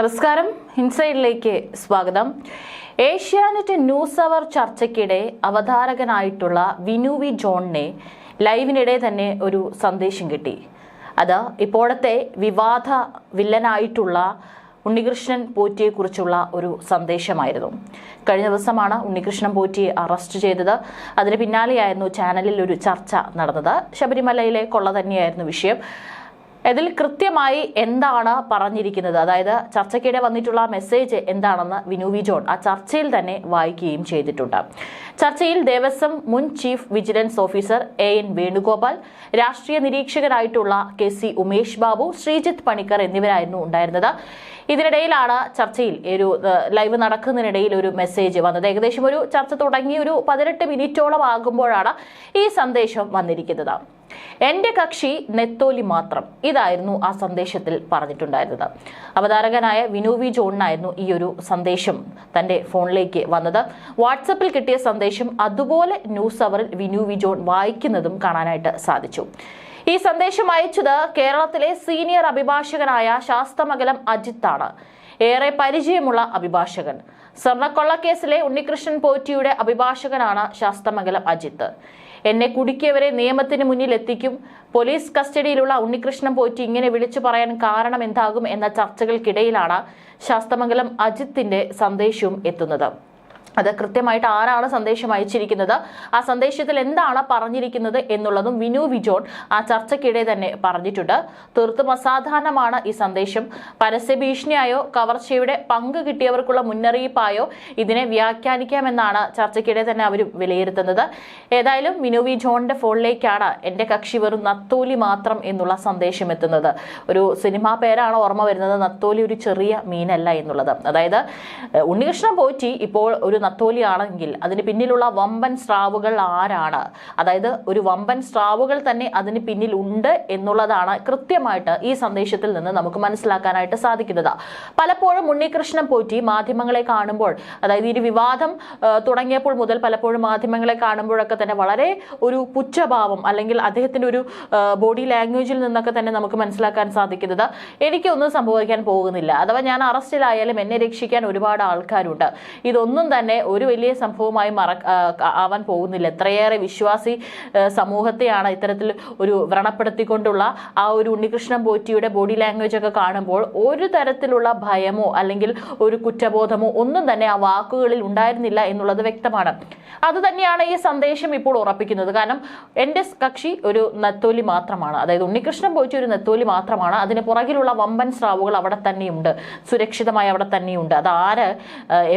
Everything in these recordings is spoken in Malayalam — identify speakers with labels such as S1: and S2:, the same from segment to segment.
S1: നമസ്കാരം. ഇൻസൈഡിലേക്ക് സ്വാഗതം. ഏഷ്യാനെറ്റ് ന്യൂസ് അവർ ചർച്ചയ്ക്കിടെ അവതാരകനായിട്ടുള്ള വിനു വി ജോണിനെ ലൈവിനിടെ തന്നെ ഒരു സന്ദേശം കിട്ടി. അത് ഇപ്പോഴത്തെ വിവാദ വില്ലനായിട്ടുള്ള ഉണ്ണികൃഷ്ണൻ പോറ്റിയെക്കുറിച്ചുള്ള ഒരു സന്ദേശമായിരുന്നു. കഴിഞ്ഞ ദിവസമാണ് ഉണ്ണികൃഷ്ണൻ പോറ്റിയെ അറസ്റ്റ് ചെയ്തത്. അതിന് പിന്നാലെയായിരുന്നു ചാനലിൽ ഒരു ചർച്ച നടന്നത്. ശബരിമലയിലെ കൊള്ള തന്നെയായിരുന്നു വിഷയം. ഇതിൽ കൃത്യമായി എന്താണ് പറഞ്ഞിരിക്കുന്നത്? അതായത് ചർച്ചയ്ക്കിടെ വന്നിട്ടുള്ള മെസ്സേജ് എന്താണെന്ന് വിനു വി ജോൺ ആ ചർച്ചയിൽ തന്നെ വായിക്കുകയും ചെയ്തിട്ടുണ്ട്. ചർച്ചയിൽ ദേവസ്വം മുൻ chief vigilance officer A N Venugopal രാഷ്ട്രീയ നിരീക്ഷകരായിട്ടുള്ള കെ സി ഉമേഷ് ബാബു ശ്രീജിത്ത് പണിക്കർ എന്നിവരായിരുന്നു ഉണ്ടായിരുന്നത്. ഇതിനിടയിലാണ് ചർച്ചയിൽ ഒരു ലൈവ് നടക്കുന്നതിനിടയിൽ ഒരു മെസ്സേജ് വന്നത്. ഏകദേശം ഒരു ചർച്ച തുടങ്ങി ഒരു പതിനെട്ട് മിനിറ്റോളം ആകുമ്പോഴാണ് ഈ സന്ദേശം വന്നിരിക്കുന്നത്. എന്റെ കക്ഷി നെത്തോലി മാത്രം. ഇതായിരുന്നു ആ സന്ദേശത്തിൽ പറഞ്ഞിട്ടുണ്ടായിരുന്നത്. അവതാരകനായ വിനു വി ജോണിനായിരുന്നു ഈ ഒരു സന്ദേശം തന്റെ ഫോണിലേക്ക് വന്നത്. വാട്സപ്പിൽ കിട്ടിയ സന്ദേശം അതുപോലെ ന്യൂസ് അവറിൽ വിനു വി ജോൺ വായിക്കുന്നതും കാണാനായിട്ട് സാധിച്ചു. ഈ സന്ദേശം അയച്ചത് കേരളത്തിലെ സീനിയർ അഭിഭാഷകനായ ശാസ്തമംഗലം അജിത്താണ്. ഏറെ പരിചയമുള്ള അഭിഭാഷകൻ. സ്വർണക്കൊള്ളക്കേസിലെ ഉണ്ണികൃഷ്ണൻ പോറ്റിയുടെ അഭിഭാഷകനാണ് ശാസ്തമംഗലം അജിത്ത്. എന്നെ കുടുക്കിയവരെ നിയമത്തിന് മുന്നിൽ എത്തിക്കും. പോലീസ് കസ്റ്റഡിയിലുള്ള ഉണ്ണികൃഷ്ണൻ പോറ്റി ഇങ്ങനെ വിളിച്ചു പറയാൻ കാരണം എന്താകും എന്ന ചർച്ചകൾക്കിടയിലാണ് ശാസ്തമംഗലം അജിത്തിന്റെ സന്ദേശവും എത്തുന്നത്. അത് കൃത്യമായിട്ട് ആരാണ് സന്ദേശം അയച്ചിരിക്കുന്നത്? ആ സന്ദേശത്തിൽ എന്താണ് പറഞ്ഞിരിക്കുന്നത് എന്നുള്ളതും വിനു വിജോൺ ആ ചർച്ചയ്ക്കിടെ തന്നെ പറഞ്ഞിട്ടുണ്ട്. തീർത്തും അസാധാരണമാണ് ഈ സന്ദേശം. പരസ്യ ഭീഷണിയായോ കവർച്ചയുടെ പങ്ക് കിട്ടിയവർക്കുള്ള മുന്നറിയിപ്പായോ ഇതിനെ വ്യാഖ്യാനിക്കാമെന്നാണ് ചർച്ചയ്ക്കിടെ തന്നെ അവർ വിലയിരുത്തുന്നത്. ഏതായാലും വിനു വി ജോണിന്റെ ഫോണിലേക്കാണ് എന്റെ കക്ഷി വെറും നത്തോലി മാത്രം എന്നുള്ള സന്ദേശം എത്തുന്നത്. ഒരു സിനിമാ പേരാണ് ഓർമ്മ വരുന്നത് നത്തോലി ഒരു ചെറിയ മീനല്ല എന്നുള്ളത്. അതായത് ഉണ്ണികൃഷ്ണൻ പോറ്റി ഇപ്പോൾ ഒരു നത്തോലി ആണെങ്കിൽ അതിന് പിന്നിലുള്ള വമ്പൻ സ്രാവുകൾ ആരാണ്? അതായത് ഒരു വമ്പൻ സ്രാവുകൾ തന്നെ അതിന് പിന്നിൽ ഉണ്ട് എന്നുള്ളതാണ് കൃത്യമായിട്ട് ഈ സന്ദേശത്തിൽ നിന്ന് നമുക്ക് മനസ്സിലാക്കാനായിട്ട് സാധിക്കുന്നത്. പലപ്പോഴും ഉണ്ണികൃഷ്ണൻ പോറ്റി മാധ്യമങ്ങളെ കാണുമ്പോൾ അതായത് ഈ വിവാദം തുടങ്ങിയപ്പോൾ മുതൽ പലപ്പോഴും മാധ്യമങ്ങളെ കാണുമ്പോഴൊക്കെ തന്നെ വളരെ ഒരു പുച്ഛഭാവം അല്ലെങ്കിൽ അദ്ദേഹത്തിന്റെ ഒരു ബോഡി ലാംഗ്വേജിൽ നിന്നൊക്കെ തന്നെ നമുക്ക് മനസ്സിലാക്കാൻ സാധിക്കുന്നത്. എനിക്കൊന്നും സംഭവിക്കാൻ പോകുന്നില്ല. അഥവാ ഞാൻ അറസ്റ്റിലായാലും എന്നെ രക്ഷിക്കാൻ ഒരുപാട് ആൾക്കാരുണ്ട്. ഇതൊന്നും തന്നെ ഒരു വലിയ സംഭവമായി മറ ആവാൻ പോകുന്നില്ല. എത്രയേറെ വിശ്വാസി സമൂഹത്തെയാണ് ഇത്തരത്തിൽ ഒരു വ്രണപ്പെടുത്തിക്കൊണ്ടുള്ള ആ ഒരു ഉണ്ണികൃഷ്ണൻ പോറ്റിയുടെ ബോഡി ലാംഗ്വേജ് ഒക്കെ കാണുമ്പോൾ ഒരു തരത്തിലുള്ള ഭയമോ അല്ലെങ്കിൽ ഒരു കുറ്റബോധമോ ഒന്നും തന്നെ ആ വാക്കുകളിൽ ഉണ്ടായിരുന്നില്ല എന്നുള്ളത് വ്യക്തമാണ്. അത് തന്നെയാണ് ഈ സന്ദേശം ഇപ്പോൾ ഉറപ്പിക്കുന്നത്. കാരണം എന്റെ കക്ഷി ഒരു നത്തോലി മാത്രമാണ്. അതായത് ഉണ്ണികൃഷ്ണൻ പോറ്റി ഒരു നെത്തോലി മാത്രമാണ്. അതിന് പുറകിലുള്ള വമ്പൻ സ്രാവുകൾ അവിടെ തന്നെയുണ്ട്. സുരക്ഷിതമായി അവിടെ തന്നെയുണ്ട്. അത് ആര്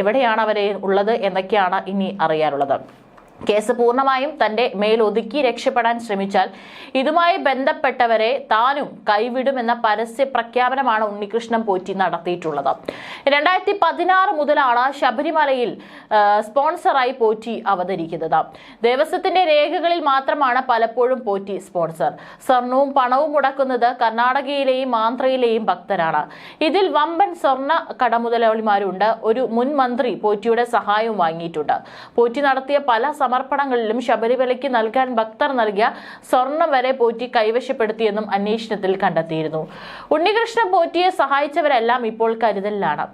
S1: എവിടെയാണ് അവരെ ഉള്ളത് എന്നൊക്കെയാണ് ഇനി അറിയാനുള്ളത്. കേസ് പൂർണമായും തന്റെ മേലൊതുക്കി രക്ഷപ്പെടാൻ ശ്രമിച്ചാൽ ഇതുമായി ബന്ധപ്പെട്ടവരെ താനും കൈവിടുമെന്ന പരസ്യ പ്രഖ്യാപനമാണ് ഉണ്ണികൃഷ്ണൻ പോറ്റി നടത്തിയിട്ടുള്ളത്. രണ്ടായിരത്തി പതിനാറ് മുതലാണ് ശബരിമലയിൽ സ്പോൺസറായി പോറ്റി അവതരിക്കുന്നത്. ദേവസ്വത്തിന്റെ രേഖകളിൽ മാത്രമാണ് പലപ്പോഴും പോറ്റി സ്പോൺസർ. സ്വർണവും പണവും മുടക്കുന്നത് കർണാടകയിലെയും ആന്ധ്രയിലെയും ഭക്തരാണ്. ഇതിൽ വമ്പൻ സ്വർണ കടമുതലാളിമാരുണ്ട്. ഒരു മുൻ മന്ത്രി പോറ്റിയുടെ സഹായവും വാങ്ങിയിട്ടുണ്ട്. പോറ്റി നടത്തിയ പല സമർപ്പണങ്ങളിലും ശബരിമലയ്ക്ക് നൽകാൻ ഭക്തർ നൽകിയ സ്വർണം വരെ പോറ്റി കൈവശപ്പെടുത്തിയെന്നും അന്വേഷണത്തിൽ കണ്ടെത്തിയിരുന്നു. ഉണ്ണികൃഷ്ണൻ പോറ്റിയെ സഹായിച്ചവരെല്ലാം ഇപ്പോൾ കരുതലിലാണ്.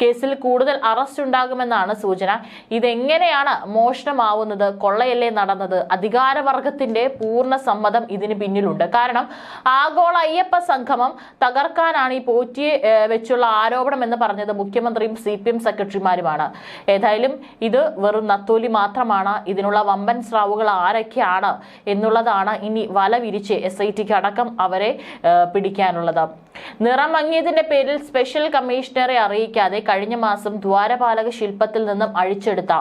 S1: കേസിൽ കൂടുതൽ അറസ്റ്റ് ഉണ്ടാകുമെന്നാണ് സൂചന. ഇതെങ്ങനെയാണ് മോഷണമാവുന്നത്? കൊള്ളയല്ലേ നടന്നത്? അധികാരവർഗത്തിന്റെ പൂർണ സമ്മതം ഇതിന് പിന്നിലുണ്ട്. കാരണം ആഗോള അയ്യപ്പ സംഗമം തകർക്കാനാണ് ഈ പോറ്റിയെ വെച്ചുള്ള ആരോപണം എന്ന് പറഞ്ഞത് മുഖ്യമന്ത്രിയും സി സെക്രട്ടറിമാരുമാണ്. ഏതായാലും ഇത് വെറും നത്തോലി മാത്രമാണ്. ഇതിനുള്ള വമ്പൻ സ്രാവുകൾ ആരൊക്കെയാണ് എന്നുള്ളതാണ് ഇനി വല വിരിച്ച് എസ് ഐ ടിക്ക് അടക്കം അവരെ പിടിക്കാനുള്ളത്. നിറം മങ്ങിയതിന്റെ പേരിൽ സ്പെഷ്യൽ കമ്മീഷണറെ അറിയിക്കാതെ കഴിഞ്ഞ മാസം ദ്വാരപാലക ശില്പത്തിൽ നിന്നും അഴിച്ചെടുത്ത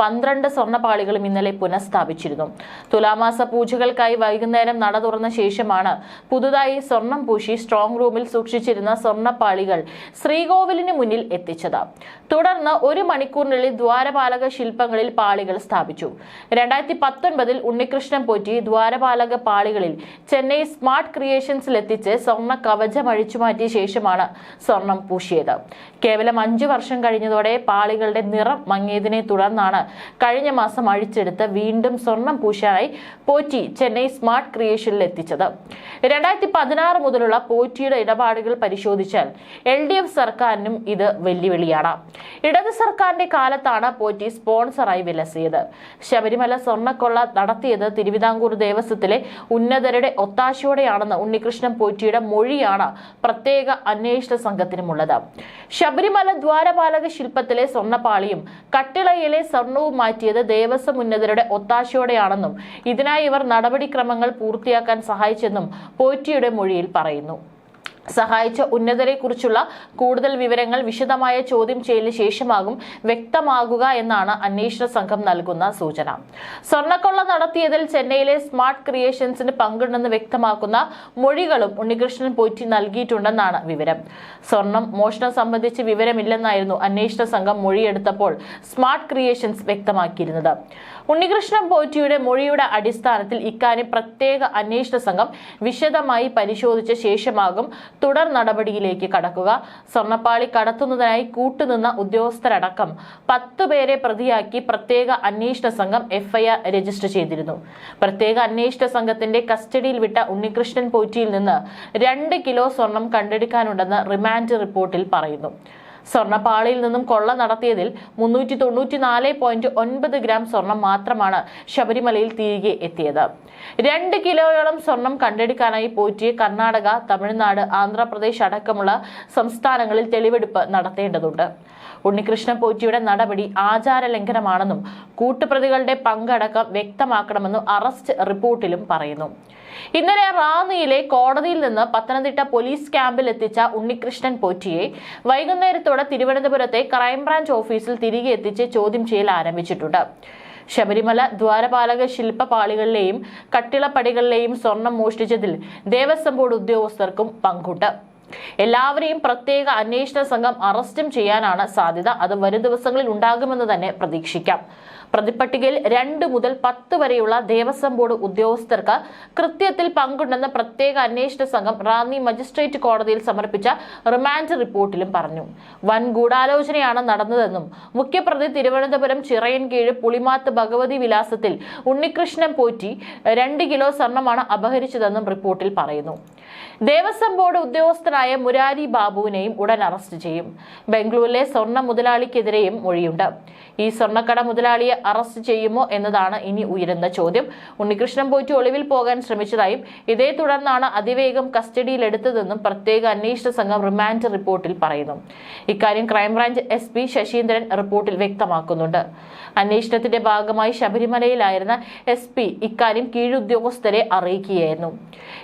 S1: പന്ത്രണ്ട് സ്വർണപാളികളും ഇന്നലെ പുനഃസ്ഥാപിച്ചിരുന്നു. തുലാമാസ പൂജകൾക്കായി വൈകുന്നേരം നട തുറന്ന ശേഷമാണ് പുതുതായി സ്വർണം പൂശി സ്ട്രോങ് റൂമിൽ സൂക്ഷിച്ചിരുന്ന സ്വർണപ്പാളികൾ ശ്രീകോവിലിന് മുന്നിൽ എത്തിച്ചത്. തുടർന്ന് ഒരു മണിക്കൂറിനുള്ളിൽ ദ്വാരപാലക ശില്പങ്ങളിൽ പാളികൾ സ്ഥാപിച്ചു. രണ്ടായിരത്തി പത്തൊൻപതിൽ ഉണ്ണികൃഷ്ണൻ പോറ്റി ദ്വാരപാലക പാളികളിൽ ചെന്നൈ സ്മാർട്ട് ക്രിയേഷൻസിലെത്തിച്ച് സ്വർണ കവചമഴിച്ച് അഴിച്ചുമാറ്റിയ ശേഷമാണ് സ്വർണം പൂശിയത്. കേവലം അഞ്ചു വർഷം കഴിഞ്ഞതോടെ പാളികളുടെ നിറം മങ്ങിയതിനെ തുടർന്നാണ് കഴിഞ്ഞ മാസം അഴിച്ചെടുത്ത് വീണ്ടും സ്വർണം പൂശാനായി പോറ്റി ചെന്നൈ സ്മാർട്ട് ക്രിയേഷനിൽ എത്തിച്ചത്. രണ്ടായിരത്തി പതിനാറ് മുതലുള്ള പോറ്റിയുടെ ഇടപാടുകൾ പരിശോധിച്ചാൽ എൽ ഡി എഫ് സർക്കാരിനും ഇത് വെല്ലുവിളിയാണ്. ഇടത് സർക്കാരിന്റെ കാലത്താണ് പോറ്റി സ്പോൺസറായി വിലസിയത്. ശബരിമല സ്വർണക്കൊള്ള നടത്തിയത് തിരുവിതാംകൂർ ദേവസ്വത്തിലെ ഉന്നതരുടെ ഒത്താശയോടെയാണെന്ന് ഉണ്ണികൃഷ്ണൻ പോറ്റിയുടെ മൊഴിയാണ് പ്രത്യേക അന്വേഷണ സംഘത്തിനുമുള്ളത്. ശബരിമല ദ്വാരപാലക ശില്പത്തിലെ സ്വർണപ്പാളിയും കട്ടിളയിലെ സ്വർണവും മാറ്റിയത് ദേവസ്വം ഉന്നതരുടെ ഒത്താശയോടെയാണെന്നും ഇതിനായി ഇവർ നടപടിക്രമങ്ങൾ പൂർത്തിയാക്കാൻ സഹായിച്ചെന്നും പോറ്റിയുടെ മൊഴിയിൽ പറയുന്നു. സഹായിച്ച ഉന്നതരെക്കുറിച്ചുള്ള കൂടുതൽ വിവരങ്ങൾ വിശദമായ ചോദ്യം ചെയ്യലിന് ശേഷമാകും വ്യക്തമാകുക എന്നാണ് അന്വേഷണ സംഘം നൽകുന്ന സൂചന. സ്വർണക്കൊള്ള നടത്തിയതിൽ ചെന്നൈയിലെ സ്മാർട്ട് ക്രിയേഷൻസിന് പങ്കുണ്ടെന്ന് വ്യക്തമാക്കുന്ന മൊഴികളും ഉണ്ണികൃഷ്ണൻ പോറ്റി നൽകിയിട്ടുണ്ടെന്നാണ് വിവരം. സ്വർണം മോഷണം സംബന്ധിച്ച് വിവരമില്ലെന്നായിരുന്നു അന്വേഷണ സംഘം മൊഴിയെടുത്തപ്പോൾ സ്മാർട്ട് ക്രിയേഷൻസ് വ്യക്തമാക്കിയിരുന്നത്. ഉണ്ണികൃഷ്ണൻ പോറ്റിയുടെ മൊഴിയുടെ അടിസ്ഥാനത്തിൽ ഇക്കാര്യം പ്രത്യേക അന്വേഷണ സംഘം വിശദമായി പരിശോധിച്ച ശേഷമാകും തുടർ നടപടിയിലേക്ക് കടക്കുക. സ്വർണപ്പാളി കടത്തുന്നതിനായി കൂട്ടുനിന്ന ഉദ്യോഗസ്ഥരടക്കം പത്ത് പേരെ പ്രതിയാക്കി പ്രത്യേക അന്വേഷണ സംഘം എഫ്ഐആർ രജിസ്റ്റർ ചെയ്തിരുന്നു. പ്രത്യേക അന്വേഷണ സംഘത്തിന്റെ കസ്റ്റഡിയിൽ വിട്ട ഉണ്ണികൃഷ്ണൻ പോറ്റിയിൽ നിന്ന് രണ്ട് കിലോ സ്വർണം കണ്ടെടുക്കാനുണ്ടെന്ന് റിമാൻഡ് റിപ്പോർട്ടിൽ പറയുന്നു. സ്വർണപ്പാളിയിൽ നിന്നും കൊള്ള നടത്തിയതിൽ മുന്നൂറ്റി തൊണ്ണൂറ്റി നാല് പോയിന്റ് ഒൻപത് ഗ്രാം സ്വർണം മാത്രമാണ് ശബരിമലയിൽ തിരികെ എത്തിയത്. രണ്ട് കിലോയോളം സ്വർണം കണ്ടെടുക്കാനായി പോറ്റിയ കർണാടക തമിഴ്നാട് ആന്ധ്രാപ്രദേശ് അടക്കമുള്ള സംസ്ഥാനങ്ങളിൽ തെളിവെടുപ്പ് നടത്തേണ്ടതുണ്ട്. ഉണ്ണികൃഷ്ണൻ പോറ്റിയുടെ നടപടി ആചാര ലംഘനമാണെന്നും കൂട്ടുപ്രതികളുടെ പങ്കടക്കം വ്യക്തമാക്കണമെന്നും അറസ്റ്റ് റിപ്പോർട്ടിലും പറയുന്നു. ഇന്നലെ റാന്നിയിലെ കോടതിയിൽ നിന്ന് പത്തനംതിട്ട പോലീസ് ക്യാമ്പിൽ എത്തിച്ച ഉണ്ണികൃഷ്ണൻ പോറ്റിയെ വൈകുന്നേരത്തോടെ തിരുവനന്തപുരത്തെ ക്രൈംബ്രാഞ്ച് ഓഫീസിൽ തിരികെ എത്തിച്ച് ചോദ്യം ചെയ്യൽ ആരംഭിച്ചിട്ടുണ്ട്. ശബരിമല ദ്വാരപാലക ശില്പപാളികളിലെയും കട്ടിളപ്പടികളിലെയും സ്വർണം മോഷ്ടിച്ചതിൽ ദേവസ്വം ബോർഡ് ഉദ്യോഗസ്ഥർക്കും പങ്കുണ്ട്. എല്ലാവരെയും പ്രത്യേക അന്വേഷണ സംഘം അറസ്റ്റും ചെയ്യാനാണ് സാധ്യത. അത് വരും ദിവസങ്ങളിൽ ഉണ്ടാകുമെന്ന് തന്നെ പ്രതീക്ഷിക്കാം. പ്രതിപട്ടികയിൽ രണ്ട് മുതൽ പത്ത് വരെയുള്ള ദേവസ്വം ബോർഡ് ഉദ്യോഗസ്ഥർക്ക് കൃത്യത്തിൽ പങ്കുണ്ടെന്ന് പ്രത്യേക അന്വേഷണ സംഘം റാന്നി മജിസ്ട്രേറ്റ് കോടതിയിൽ സമർപ്പിച്ച റിമാൻഡ് റിപ്പോർട്ടിലും പറഞ്ഞു. വൻ ഗൂഢാലോചനയാണ് നടന്നതെന്നും മുഖ്യപ്രതി തിരുവനന്തപുരം ചിറയൻ ചിറയൻകീഴ് പുളിമാത്ത് ഭഗവതി വിലാസത്തിൽ ഉണ്ണികൃഷ്ണൻ പോറ്റി രണ്ട് കിലോ സ്വർണമാണ് അപഹരിച്ചതെന്നും റിപ്പോർട്ടിൽ പറയുന്നു. ദേവസ്വം ബോർഡ് ഉദ്യോഗസ്ഥനായ മുരാരി ബാബുവിനെയും ഉടൻ അറസ്റ്റ് ചെയ്യും. ബംഗളൂരിലെ സ്വർണ മുതലാളിക്കെതിരെയും മൊഴിയുണ്ട്. ഈ സ്വർണക്കട മുതലാളിയെ അറസ്റ്റ് ചെയ്യുമോ എന്നതാണ് ഇനി ഉയരുന്ന ചോദ്യം. ഉണ്ണികൃഷ്ണൻ പോയിട്ട് ഒളിവിൽ പോകാൻ ശ്രമിച്ചതായും ഇതേ തുടർന്നാണ് അതിവേഗം കസ്റ്റഡിയിലെടുത്തതെന്നും പ്രത്യേക അന്വേഷണ സംഘം റിമാൻഡ് റിപ്പോർട്ടിൽ പറയുന്നു. ഇക്കാര്യം ക്രൈംബ്രാഞ്ച് എസ് പി ശശീന്ദ്രൻ റിപ്പോർട്ടിൽ വ്യക്തമാക്കുന്നുണ്ട്. അന്വേഷണത്തിന്റെ ഭാഗമായി ശബരിമലയിലായിരുന്ന എസ് പി ഇക്കാര്യം കീഴുദ്യോഗസ്ഥരെ അറിയിക്കുകയായിരുന്നു.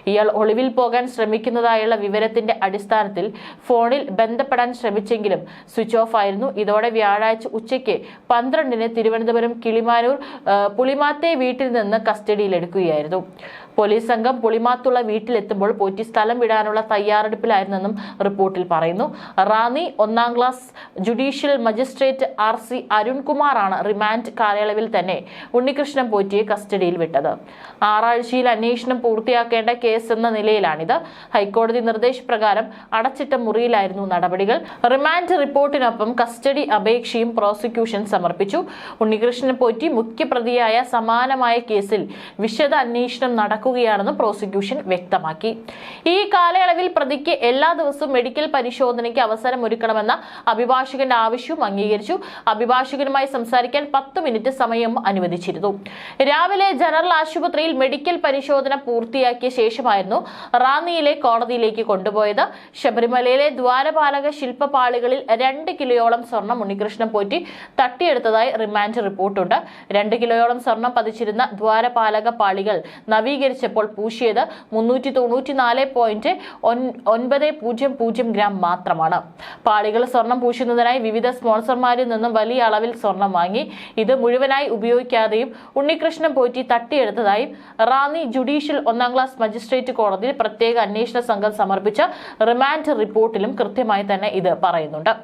S1: ഇയാൾ ഒളിവിൽ പോകാൻ ശ്രമിക്കുന്നതായുള്ള വിവരത്തിന്റെ അടിസ്ഥാനത്തിൽ ഫോണിൽ ബന്ധപ്പെടാൻ ശ്രമിച്ചെങ്കിലും സ്വിച്ച് ഓഫ് ആയിരുന്നു. ഇതോടെ വ്യാഴാഴ്ച ഉച്ചയ്ക്ക് പന്ത്രണ്ടിന് തിരുവനന്തപുരം കിളിമാനൂർ പുളിമാത്തെ വീട്ടിൽ നിന്ന് കസ്റ്റഡിയിലെടുക്കുകയായിരുന്നു. പോലീസ് സംഘം പുളിമാത്തുള്ള വീട്ടിലെത്തുമ്പോൾ പോറ്റി സ്ഥലം വിടാനുള്ള തയ്യാറെടുപ്പിലായിരുന്നെന്നും റിപ്പോർട്ടിൽ പറയുന്നു. റാന്നി ഒന്നാം class judicial magistrate R C അരുൺകുമാറാണ് remand കാലയളവിൽ തന്നെ ഉണ്ണികൃഷ്ണൻ പോറ്റിയെ കസ്റ്റഡിയിൽ വിട്ടത്. ആറാഴ്ചയിൽ അന്വേഷണം പൂർത്തിയാക്കേണ്ട കേസ് എന്ന നിലയിലാണിത്. ഹൈക്കോടതി നിർദ്ദേശപ്രകാരം അടച്ചിട്ട മുറിയിലായിരുന്നു നടപടികൾ. റിമാൻഡ് റിപ്പോർട്ടിനൊപ്പം കസ്റ്റഡി അപേക്ഷയും പ്രോസിക്യൂഷൻ സമർപ്പിച്ചു. ഉണ്ണികൃഷ്ണൻ പോറ്റി മുഖ്യപ്രതിയായ സമാനമായ കേസിൽ വിശദ അന്വേഷണം നടക്കുകയാണെന്ന് പ്രോസിക്യൂഷൻ വ്യക്തമാക്കി. ഈ കാലയളവിൽ പ്രതിക്ക് എല്ലാ ദിവസവും മെഡിക്കൽ പരിശോധനയ്ക്ക് അവസരം ഒരുക്കണമെന്ന അഭിഭാഷകന്റെ ആവശ്യവും അംഗീകരിച്ചു. അഭിഭാഷകനുമായി സംസാരിക്കാൻ പത്ത് മിനിറ്റ് സമയം അനുവദിച്ചിരുന്നു. രാവിലെ ജനറൽ ആശുപത്രിയിൽ മെഡിക്കൽ പരിശോധന പൂർത്തിയാക്കിയ ശേഷമായിരുന്നു റാന്നിയിലെ കോടതിയിലേക്ക് കൊണ്ടുപോയത്. ശബരിമലയിലെ ദ്വാരപാലക ശില്പപാളികളിൽ രണ്ട് കിലോയോളം സ്വർണം ഉണ്ണികൃഷ്ണൻ പോറ്റി തട്ടിയെടുത്തതായി റിമാൻഡ് റിപ്പോർട്ടുണ്ട്. രണ്ട് കിലോയോളം സ്വർണം പതിച്ചിരുന്ന ദ്വാരപാലക പാളികൾ നവീകരിച്ചപ്പോൾ പൂശിയത് മുന്നൂറ്റി തൊണ്ണൂറ്റി നാല് പോയിന്റ് ഒൻപത് പൂജ്യം പൂജ്യം ഗ്രാം മാത്രമാണ്. പാളികൾ സ്വർണം പൂശുന്നതിനായി വിവിധ സ്പോൺസർമാരിൽ നിന്നും വലിയ അളവിൽ സ്വർണം വാങ്ങി ഇത് മുഴുവനായി ഉപയോഗിക്കാതെയും ഉണ്ണികൃഷ്ണൻ പോറ്റി തട്ടിയെടുത്തതായും റാന്നി ജുഡീഷ്യൽ ഒന്നാം ക്ലാസ് മജിസ്ട്രേറ്റ് കോടതിയിൽ പ്രത്യേക അന്വേഷണ സംഘം സമർപ്പിച്ച റിമാൻഡ് റിപ്പോർട്ടിലും കൃത്യമായി തന്നെ ഇത് പറയുന്നുണ്ട്.